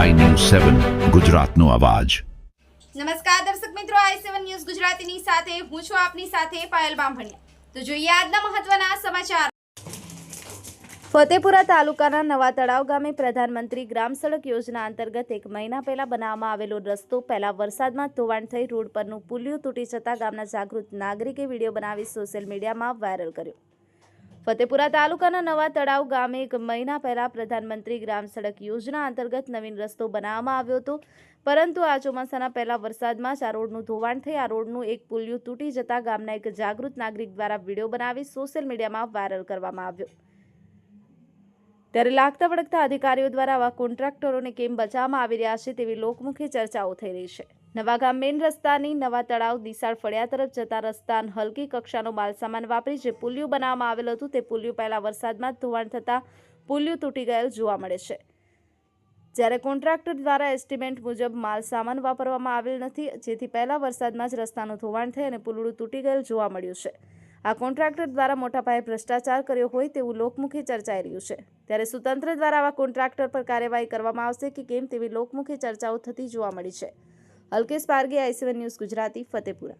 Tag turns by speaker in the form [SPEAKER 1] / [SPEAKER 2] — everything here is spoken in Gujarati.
[SPEAKER 1] સેવન ગુજરાતનો અવાજ.
[SPEAKER 2] નમસ્કાર દર્શક મિત્રો આઈ સેવન ન્યૂઝ ગુજરાતીની સાથે હું છું આપની સાથે પાયલ બામભણિયા. તો જોઈએ આજના મહત્વના સમાચાર. ફતેપુરા તાલુકાના નવા તળાવ ગામે પ્રધાનમંત્રી ગ્રામ સડક યોજના અંતર્ગત એક મહિના પહેલા બનાવવામાં આવેલો રસ્તો પહેલા વરસાદમાં ધોવાણ થઈ રોડ પરનું પુલિયું તૂટી જતા ગામના જાગૃત નાગરિકે વીડિયો બનાવી સોશિયલ મીડિયામાં વાયરલ કર્યો. ફતેપુરા તાલુકાના નવા તળાવ ગામે એક મહિના પહેલા પ્રધાનમંત્રી ગ્રામ સડક યોજના અંતર્ગત નવીન રસ્તો બનાવવામાં આવ્યો હતો. પરંતુ આ ચોમાસાના પહેલા વરસાદમાં જ આ રોડનું ધોવાણ થઈ આ રોડનું એક પુલિયું તૂટી જતા ગામના એક જાગૃત નાગરિક દ્વારા વીડિયો બનાવી સોશિયલ મીડિયામાં વાયરલ કરવામાં આવ્યો. ત્યારે લાગતા વળગતા અધિકારીઓ દ્વારા આવા કોન્ટ્રાક્ટરોને કેમ બચાવવામાં આવી રહ્યા છે તેવી લોકમુખી ચર્ચાઓ થઈ રહી છે. નવા ગામ મેઇન રસ્તાની નવા તળાવ દિશાળ ફળિયા તરફ જતા રસ્તા હલકી કક્ષાનો માલસામાન વાપરી જે પુલિયું બનાવવામાં આવેલું હતું, તે પુલિયું પહેલાં વરસાદમાં ધોવાણ થતાં પુલિયું તૂટી ગયેલ જોવા મળે છે. જ્યારે કોન્ટ્રાક્ટર દ્વારા એસ્ટિમેટ મુજબ માલસામાન વાપરવામાં આવેલ નથી, જેથી પહેલાં વરસાદમાં જ રસ્તાનું ધોવાણ થઈ અને પુલડું તૂટી ગયેલ જોવા મળ્યું છે. આ કોન્ટ્રાક્ટર દ્વારા મોટા પાયે ભ્રષ્ટાચાર કર્યો હોય તેવું લોકમુખી ચર્ચાઈ રહ્યું છે. ત્યારે સુતંત્ર દ્વારા આવા કોન્ટ્રાક્ટર પર કાર્યવાહી કરવામાં આવશે કે કેમ તેવી લોકમુખી ચર્ચાઓ થતી જોવા મળી છે. Alkesh Parge I C one news Gujarati Fatepura.